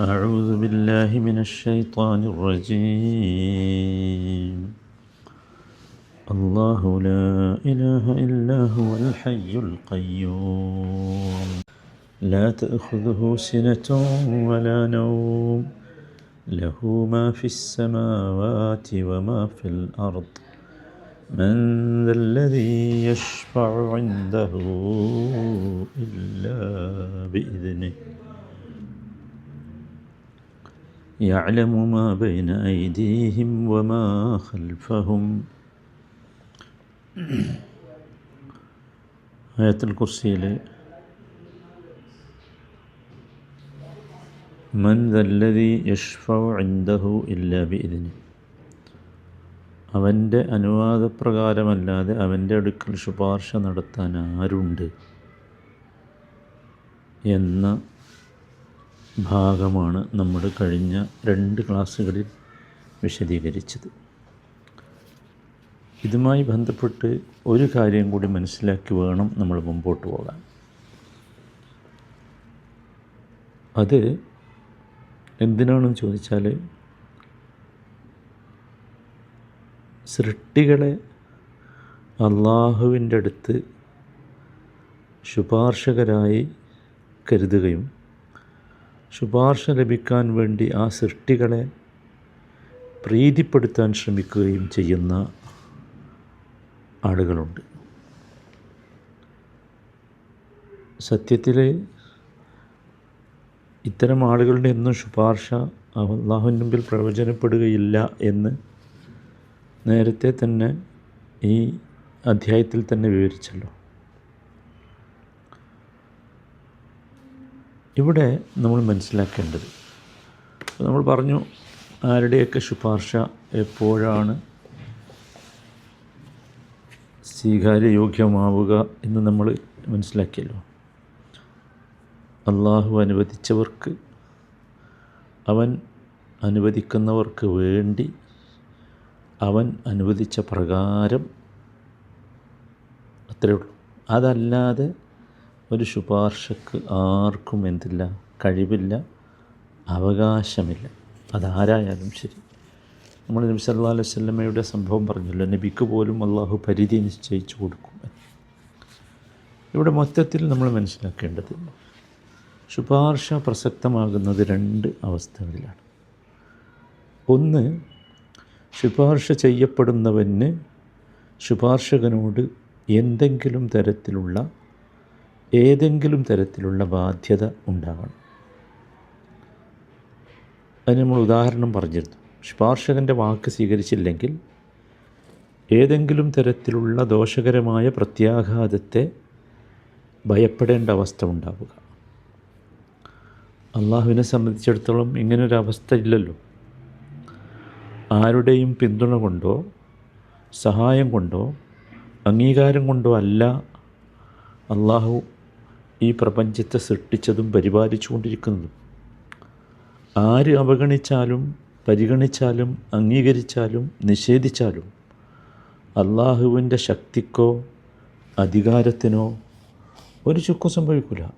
أعوذ بالله من الشيطان الرجيم. الله لا إله إلا هو الحي القيوم. لا تأخذه سنة ولا نوم. له ما في السماوات وما في الأرض. من ذا الذي يشفع عنده إلا بإذنه. يعلم ما بين أيديهم وما خلفهم ആയത്തുൽ കുർസിയിൽ മൻ ദല്ലതി യഷ്ഫൗ ഇൻദഹു ഇല്ലാ ബിഇദ്നി അവൻ്റെ അനുവാദപ്രകാരമല്ലാതെ അവൻ്റെ അടുക്കൽ ശുപാർശ നടത്താൻ ആരുണ്ട് എന്ന ഭാഗമാണ് നമ്മൾ കഴിഞ്ഞ രണ്ട് ക്ലാസ്സുകളിൽ വിശദീകരിച്ചത്. ഇതുമായി ബന്ധപ്പെട്ട് ഒരു കാര്യം കൂടി മനസ്സിലാക്കി വേണം നമ്മൾ മുമ്പോട്ട് പോകാൻ. അത് എന്തിനാണെന്ന് ചോദിച്ചാൽ സൃഷ്ടികളെ അള്ളാഹുവിന്റെ അടുത്ത് ശുപാർശകരായി കരുതുകയും ശുപാർശ ലഭിക്കാൻ വേണ്ടി ആ സൃഷ്ടികളെ പ്രീതിപ്പെടുത്താൻ ശ്രമിക്കുകയും ചെയ്യുന്ന ആളുകളുണ്ട്. സത്യത്തിൽ ഇത്തരം ആളുകളുടെ ഒന്നും ശുപാർശ അള്ളാഹുവിന് മുമ്പിൽ പ്രയോജനപ്പെടുകയില്ല എന്ന് നേരത്തെ തന്നെ ഈ അധ്യായത്തിൽ തന്നെ വിവരിച്ചല്ലോ. ഇവിടെ നമ്മൾ മനസ്സിലാക്കേണ്ടത്. നമ്മൾ പറഞ്ഞു ആരുടെയൊക്കെ ശുപാർശ എപ്പോഴാണ് സ്വീകാര്യയോഗ്യമാവുക എന്ന് നമ്മൾ മനസ്സിലാക്കിയല്ലോ. അള്ളാഹു അനുവദിച്ചവർക്ക് അവൻ അനുവദിക്കുന്നവർക്ക് വേണ്ടി അവൻ അനുവദിച്ച പ്രകാരം അത്രയേ ഉള്ളൂ. അതല്ലാതെ ഒരു ശുപാർശക്ക് ആർക്കും എന്തില്ല കഴിവില്ല അവകാശമില്ല. അതാരായാലും ശരി. നമ്മൾ നബി സല്ലാ അലൈഹി സ്വല്ലമ്മയുടെ സംഭവം പറഞ്ഞല്ലോ നബിക്ക് പോലും അള്ളാഹു പരിധി നിശ്ചയിച്ചു കൊടുക്കും ഇവിടെ മൊത്തത്തിൽ നമ്മൾ മനസ്സിലാക്കേണ്ടത് ശുപാർശ പ്രസക്തമാകുന്നത് രണ്ട് അവസ്ഥകളിലാണ്. ഒന്ന് ശുപാർശ ചെയ്യപ്പെടുന്നവന് ശുപാർശകനോട് എന്തെങ്കിലും തരത്തിലുള്ള ഏതെങ്കിലും തരത്തിലുള്ള ബാധ്യത ഉണ്ടാകണം അതിന് നമ്മൾ ഉദാഹരണം പറഞ്ഞിരുന്നു. ശുപാർശകന്റെ വാക്ക് സ്വീകരിച്ചില്ലെങ്കിൽ ഏതെങ്കിലും തരത്തിലുള്ള ദോഷകരമായ പ്രത്യാഘാതത്തെ ഭയപ്പെടേണ്ട അവസ്ഥ ഉണ്ടാവുക. അള്ളാഹുവിനെ സംബന്ധിച്ചിടത്തോളം ഇങ്ങനൊരവസ്ഥ ഇല്ലല്ലോ. ആരുടെയും പിന്തുണ കൊണ്ടോ സഹായം കൊണ്ടോ അംഗീകാരം കൊണ്ടോ അല്ല അള്ളാഹു ഈ പ്രപഞ്ചത്തെ സൃഷ്ടിച്ചതും പരിപാലിച്ചുകൊണ്ടിരിക്കുന്നതും. ആര് അവഗണിച്ചാലും പരിഗണിച്ചാലും അംഗീകരിച്ചാലും നിഷേധിച്ചാലും അള്ളാഹുവിന്റെ ശക്തിക്കോ അധികാരത്തിനോ ഒരു ചുക്കും സംഭവിക്കില്ല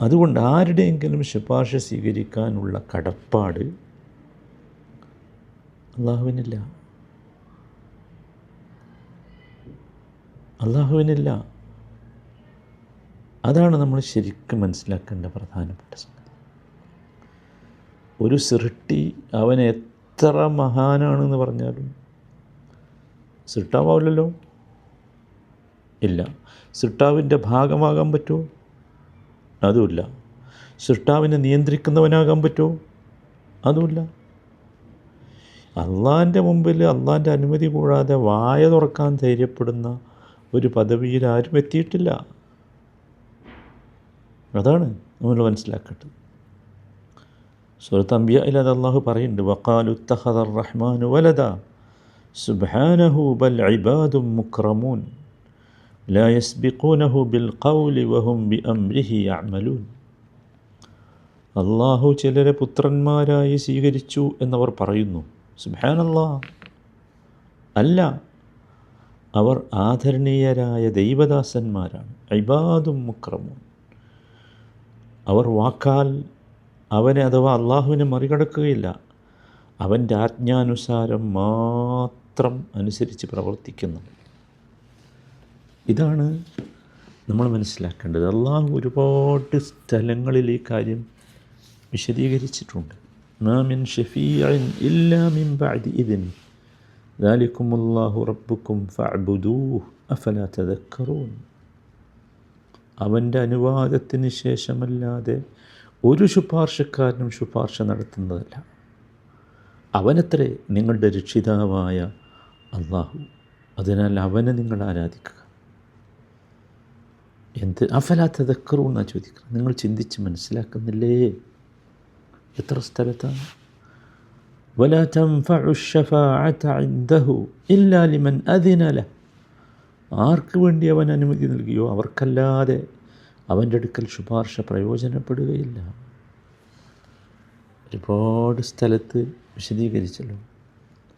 അതുകൊണ്ട് ആരുടെയെങ്കിലും ശുപാർശ സ്വീകരിക്കാനുള്ള കടപ്പാട് അള്ളാഹുവിനില്ല. അള്ളാഹുവിനില്ല. അതാണ് നമ്മൾ ശരിക്കും മനസ്സിലാക്കേണ്ട പ്രധാനപ്പെട്ട സംഗതി. ഒരു സൃഷ്ടി അവൻ എത്ര മഹാനാണെന്ന് പറഞ്ഞാലും സൃഷ്ടാവില്ലല്ലോ ഇല്ല. സൃഷ്ടാവിന്റെ ഭാഗമാകാൻ പറ്റുമോ? അതുമില്ല. സൃഷ്ടാവിനെ നിയന്ത്രിക്കുന്നവനാകാൻ പറ്റുമോ? അതുമില്ല. അള്ളാന്റെ മുമ്പിൽ അള്ളാന്റെ അനുമതി കൂടാതെ വായ തുറക്കാൻ ധൈര്യപ്പെടുന്ന ഒരു പദവിയിൽ ആരും എത്തിയിട്ടില്ല. അതാണ് നമ്മൾ മനസ്സിലാക്കേണ്ടത് സുഹൃത്ത് അമ്പിയയിൽ അത് അള്ളാഹു പറയുന്നുണ്ട് വക്കാലു തഹദർ റഹ്മാനു വലദ സുബ്ഹാനഹു ബൽ ഇബാദും മുക്രമൂൻ لا يسبقونه بالقول وهم بأمره يعملون അള്ളാഹു ചിലരെ പുത്രന്മാരായി സ്വീകരിച്ചു എന്നവർ പറയുന്നു സുബാനല്ലാ അല്ല അവർ ആദരണീയരായ ദൈവദാസന്മാരാണ് ഇബാദും മുക്രമും അവർ വാക്കാൽ അവനെ അഥവാ അള്ളാഹുവിനെ മറികടക്കുകയില്ല അവൻ്റെ ആജ്ഞാനുസാരം മാത്രം അനുസരിച്ച് പ്രവർത്തിക്കുന്നു ഇതാണ് നമ്മൾ മനസ്സിലാക്കേണ്ടത് അള്ളാഹു ഒരുപാട് സ്ഥലങ്ങളിൽ ഈ കാര്യം വിശദീകരിച്ചിട്ടുണ്ട് മാമിൻ ഷഫീഅൻ ഇല്ലാ മിൻ ബഅദി ഇദ്നി ذلكم الله ربكم فاعبدوه أفلا تذكرون അവൻ്റെ അനുവാദത്തിന് ശേഷമല്ലാതെ ഒരു ശുപാർശക്കാരനും ശുപാർശ നടത്തുന്നതല്ല അവനത്രേ നിങ്ങളുടെ രക്ഷിതാവായ അള്ളാഹു അതിനാൽ അവനെ നിങ്ങൾ ആരാധിക്കുക എന്ത് അഫലാത്ത ദക്കറു എന്നാണ് ചോദിക്കുന്നത് നിങ്ങൾ ചിന്തിച്ച് മനസ്സിലാക്കുന്നില്ലേ എത്ര സ്ഥലത്താണ് ولا تنفع الشفاعة عنده إلا لمن أذن له ആർക്ക് വേണ്ടി അവൻ അനുമതി നൽകിയോ? അവർക്കല്ലാതെ അവന്റെ അടുക്കൽ ശുപാർശ പ്രയോജനപ്പെടുകയില്ല. ഒരുപാട് സ്ഥലത്ത് വിശദീകരിച്ചല്ലോ.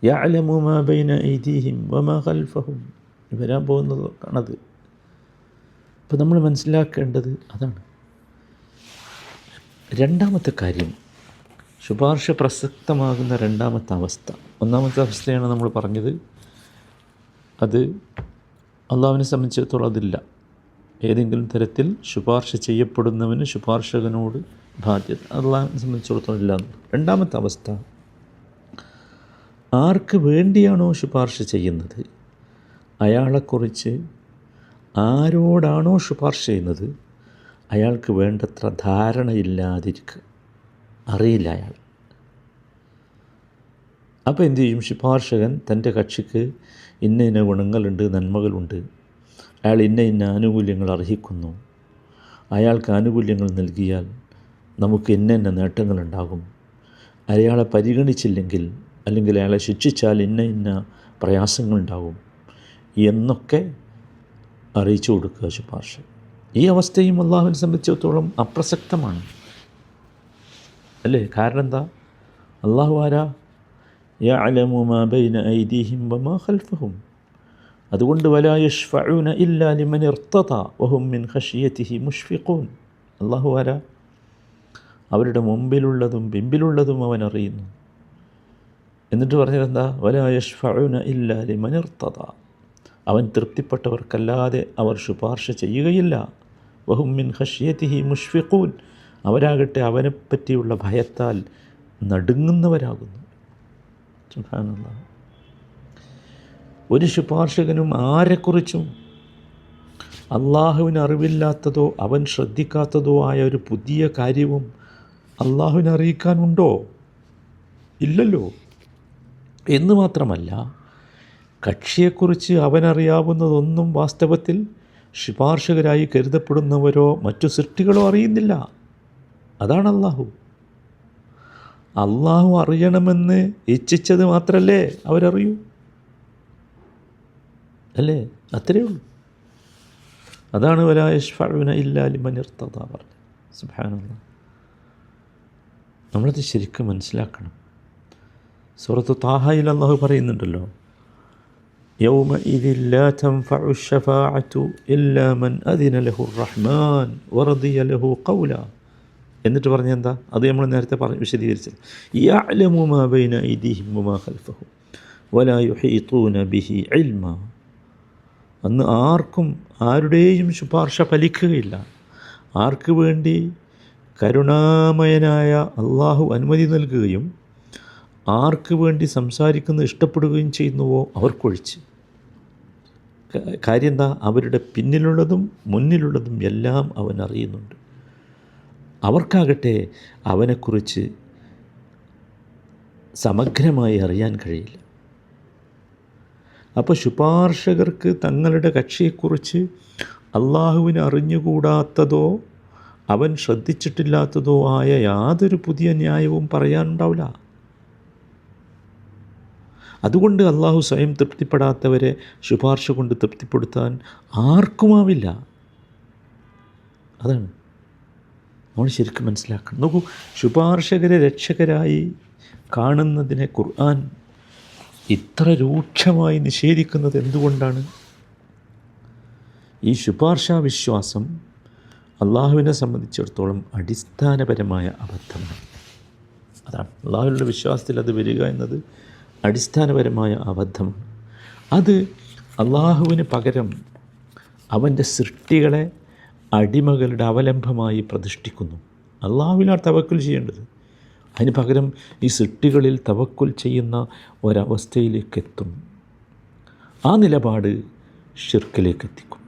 യഅലമു മാ ബൈന ഐദീഹിം വമാ ഖൽഫഹും. വരാൻ പോകുന്നത് ആണത് അപ്പോൾ നമ്മൾ മനസ്സിലാക്കേണ്ടത് അതാണ്. രണ്ടാമത്തെ കാര്യം ശുപാർശ പ്രസക്തമാകുന്ന രണ്ടാമത്തെ അവസ്ഥ. ഒന്നാമത്തെ അവസ്ഥയാണ് നമ്മൾ പറഞ്ഞത്. അത് അള്ളാഹുവിനെ സംബന്ധിച്ചിടത്തോളം അതില്ല. ഏതെങ്കിലും തരത്തിൽ ശുപാർശ ചെയ്യപ്പെടുന്നവന് ശുപാർശകനോട് ബാധ്യത. അള്ളാഹിനെ സംബന്ധിച്ചിടത്തോളം ഇല്ല രണ്ടാമത്തെ അവസ്ഥ ആർക്ക് വേണ്ടിയാണോ ശുപാർശ ചെയ്യുന്നത്? അയാളെക്കുറിച്ച് ആരോടാണോ ശുപാർശ ചെയ്യുന്നത്? അയാൾക്ക് വേണ്ടത്ര ധാരണയില്ലാതിരിക്കുക അറിയില്ല അയാൾ. അപ്പോൾ എന്തു ചെയ്യും? ശുപാർശകൻ തന്റെ കക്ഷിക്ക് ഇന്ന ഇന്ന ഗുണങ്ങളുണ്ട് നന്മകളുണ്ട്. അയാൾ ഇന്ന ഇന്ന ആനുകൂല്യങ്ങൾ അർഹിക്കുന്നു. അയാൾക്ക് ആനുകൂല്യങ്ങൾ നൽകിയാൽ നമുക്ക് ഇന്ന ഇന്ന നേട്ടങ്ങളുണ്ടാകും. അയാളെ പരിഗണിച്ചില്ലെങ്കിൽ അല്ലെങ്കിൽ അയാളെ ശിക്ഷിച്ചാൽ ഇന്ന ഇന്ന പ്രയാസങ്ങളുണ്ടാകും എന്നൊക്കെ അറിയിച്ചു കൊടുക്കുക ശുപാർശ ഈ അവസ്ഥയും അള്ളാഹുവിനെ സംബന്ധിച്ചിടത്തോളം അപ്രസക്തമാണ്. അല്ലേ? കാരണം എന്താ? അള്ളാഹു ആരാ? അതുകൊണ്ട് വലാ യഷ്ഫഊന അവരുടെ മുമ്പിലുള്ളതും പിമ്പിലുള്ളതും അവൻ അറിയുന്നു. എന്നിട്ട് പറഞ്ഞതെന്താ വലാ യഷ്ഫഊന ഇല്ലാ ലിമൻ അവൻ തൃപ്തിപ്പെട്ടവർക്കല്ലാതെ അവർ ശുപാർശ ചെയ്യുകയില്ല. വഹും മിൻ ഖശിയതിഹി മുഷ്ഫിഖൂൻ. അവരാകട്ടെ അവനെപ്പറ്റിയുള്ള ഭയത്താൽ നടുങ്ങുന്നവരാകുന്നു. സുബ്ഹാനല്ലാ. ഒരു ശുപാർശകനും ആരെക്കുറിച്ചും അള്ളാഹുവിന് അറിവില്ലാത്തതോ അവൻ ശ്രദ്ധിക്കാത്തതോ ആയ ഒരു പുതിയ കാര്യവും അള്ളാഹുവിനെ അറിയിക്കാനുണ്ടോ ഇല്ലല്ലോ. എന്ന് മാത്രമല്ല കക്ഷിയെക്കുറിച്ച് അവനറിയാവുന്നതൊന്നും വാസ്തവത്തിൽ ശുപാർശകരായി കരുതപ്പെടുന്നവരോ മറ്റു സൃഷ്ടികളോ അറിയുന്നില്ല. അതാണ് അള്ളാഹു അള്ളാഹു അറിയണമെന്ന് ഇച്ഛിച്ചത് മാത്രമല്ലേ അവരറിയൂ അല്ലേ അത്രയേ ഉള്ളൂ അതാണ് വലായഷ്ഫുന ഇല്ലാലി മനിർത്തത പറഞ്ഞത് സുബാനുള്ള നമ്മളത് ശരിക്കും മനസ്സിലാക്കണം സുഹൃത്ത് താഹയിൽ അള്ളാഹു പറയുന്നുണ്ടല്ലോ يومئذ لا تنفع الشفاعة إلا من أذن له الرحمن ورضي له قولا എന്നിട്ട് പറഞ്ഞെന്താ? അത് നമ്മൾ നേരത്തെ പറഞ്ഞു വിശദീകരിച്ചത്. യഅലമു മാ ബൈന ഐദീഹിം വമാ ഖൽഫഹും വലാ യുഹീത്തൂന ബിഹി ഇൽമ. അന്ന് ആർക്കും ആരുടെയും ശുപാർശ ഫലിക്കുകയില്ല. ആർക്ക് വേണ്ടി? കരുണാമയനായ അള്ളാഹു അനുമതി നൽകുകയും ആർക്ക് വേണ്ടി സംസാരിക്കുന്ന ഇഷ്ടപ്പെടുകയും ചെയ്യുന്നുവോ അവർക്കൊഴിച്ച്. കാര്യം എന്താ? അവരുടെ പിന്നിലുള്ളതും മുന്നിലുള്ളതും എല്ലാം അവൻ അറിയുന്നുണ്ട്. അവർക്കാകട്ടെ അവനെക്കുറിച്ച് സമഗ്രമായി അറിയാൻ കഴിയില്ല. അപ്പോൾ ശുപാർശകർക്ക് തങ്ങളുടെ കക്ഷിയെക്കുറിച്ച് അള്ളാഹുവിന് അറിഞ്ഞുകൂടാത്തതോ അവൻ ശ്രദ്ധിച്ചിട്ടില്ലാത്തതോ ആയ യാതൊരു പുതിയ ന്യായവും പറയാനുണ്ടാവില്ല. അതുകൊണ്ട് അള്ളാഹു സ്വയം തൃപ്തിപ്പെടാത്തവരെ ശുപാർശ കൊണ്ട് തൃപ്തിപ്പെടുത്താൻ ആർക്കുമാവില്ല. അതാണ്. നമ്മൾ ശരിക്കും മനസ്സിലാക്കണം. നോക്കൂ ശുപാർശകരെ രക്ഷകരായി കാണുന്നതിനെ ഖുർആൻ ഇത്ര രൂക്ഷമായി നിഷേധിക്കുന്നത് എന്തുകൊണ്ടാണ്? ഈ ശുപാർശാ വിശ്വാസം അള്ളാഹുവിനെ സംബന്ധിച്ചിടത്തോളം അടിസ്ഥാനപരമായ അബദ്ധമാണ്. അതാണ്. അള്ളാഹുവിന്റെ വിശ്വാസത്തിൽ അത് വരിക എന്നത് അടിസ്ഥാനപരമായ അബദ്ധമാണ്. അത് അള്ളാഹുവിന് പകരം അവന്റെ സൃഷ്ടികളെ അടിമകളുടെ അവലംബമായി പ്രതിഷ്ഠിക്കുന്നു. അള്ളാഹുവിനാണ് തവക്കൽ ചെയ്യേണ്ടത്. അതിന് പകരം ഈ സിട്ടികളിൽ തവക്കുൽ ചെയ്യുന്ന ഒരവസ്ഥയിലേക്ക് എത്തും. ആ നിലപാട് ഷിർക്കിലേക്ക് എത്തിക്കും.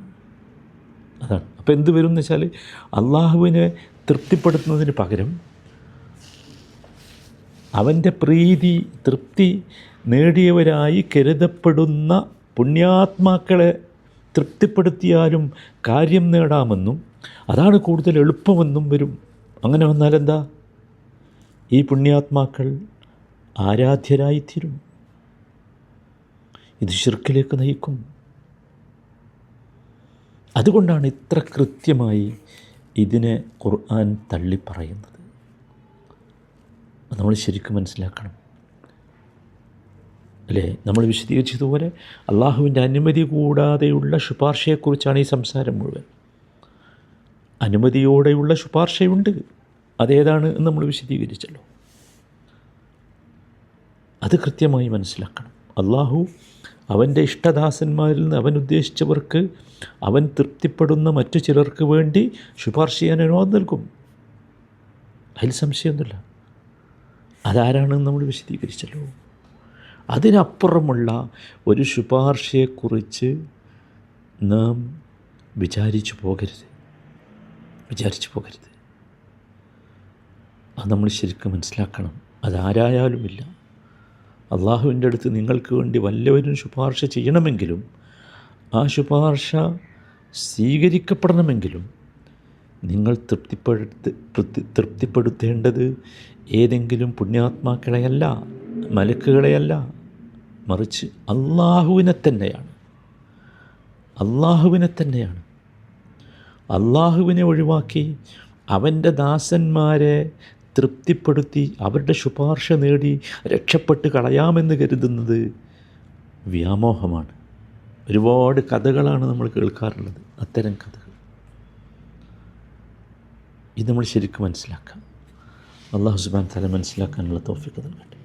അതാണ്. അപ്പോൾ എന്ത് വരും എന്ന് വെച്ചാൽ അള്ളാഹുവിനെ തൃപ്തിപ്പെടുത്തുന്നതിന് പകരം അവന്റെ പ്രീതി തൃപ്തി നേടിയവരായി കരുതപ്പെടുന്ന പുണ്യാത്മാക്കളെ തൃപ്തിപ്പെടുത്തിയാലും കാര്യം നേടാമെന്നും അതാണ് കൂടുതൽ എളുപ്പമെന്നും വരും. അങ്ങനെ വന്നാൽ എന്താ? ഈ പുണ്യാത്മാക്കൾ ആരാധ്യരായിത്തീരും. ഇത് ശിർക്കിലേക്ക് നയിക്കും. അതുകൊണ്ടാണ് ഇത്ര കൃത്യമായി ഇതിനെ ഖുർആൻ തള്ളിപ്പറയുന്നത്. നമ്മൾ ശരിക്കും മനസ്സിലാക്കണം. അല്ലേ? നമ്മൾ വിശദീകരിച്ചതുപോലെ അള്ളാഹുവിന്റെ അനുമതി കൂടാതെയുള്ള ശുപാർശയെക്കുറിച്ചാണ് ഈ സംസാരം മുഴുവൻ. അനുമതിയോടെയുള്ള ശുപാർശയുണ്ട്. അതേതാണ് എന്ന് നമ്മൾ വിശദീകരിച്ചല്ലോ. അത് കൃത്യമായി മനസ്സിലാക്കണം. അള്ളാഹു അവന്റെ ഇഷ്ടദാസന്മാരിൽ നിന്ന് അവൻ ഉദ്ദേശിച്ചവർക്ക് അവൻ തൃപ്തിപ്പെടുന്ന മറ്റു ചിലർക്ക് വേണ്ടി ശുപാർശ ചെയ്യാൻ അനുവാദം നൽകും. അതിൽ സംശയമൊന്നുമില്ല. അതാരാണെന്ന് നമ്മൾ വിശദീകരിച്ചല്ലോ. അതിനപ്പുറമുള്ള ഒരു ശുപാർശയെക്കുറിച്ച് നാം വിചാരിച്ചു പോകരുത്. വിചാരിച്ചു പോകരുത്. അത് നമ്മൾ ശരിക്കും മനസ്സിലാക്കണം. അതാരായാലുമില്ല. അള്ളാഹുവിന്റെ അടുത്ത് നിങ്ങൾക്ക് വേണ്ടി വല്ലവരും ശുപാർശ ചെയ്യണമെങ്കിലും ആ ശുപാർശ സ്വീകരിക്കപ്പെടണമെങ്കിലും നിങ്ങൾ തൃപ്തിപ്പെടുത്ത് തൃപ്തി തൃപ്തിപ്പെടുത്തേണ്ടത് ഏതെങ്കിലും പുണ്യാത്മാക്കളെയല്ല. മലക്കുകളെയല്ല മറിച്ച് അള്ളാഹുവിനെ തന്നെയാണ്. അള്ളാഹുവിനെ തന്നെയാണ്. അള്ളാഹുവിനെ ഒഴിവാക്കി അവന്റെ ദാസന്മാരെ തൃപ്തിപ്പെടുത്തി അവരുടെ ശുപാർശ നേടി രക്ഷപ്പെട്ട് കളയാമെന്ന് കരുതുന്നത് വ്യാമോഹമാണ്. ഒരുപാട് കഥകളാണ് നമ്മൾ കേൾക്കാറുള്ളത്. അത്തരം കഥകൾ. ഇത് നമ്മൾ ശരിക്കും മനസ്സിലാക്കാം. അള്ളാഹു സുബാൻ തല മനസ്സിലാക്കാനുള്ള തോഫിക്ക് നൽകട്ടെ.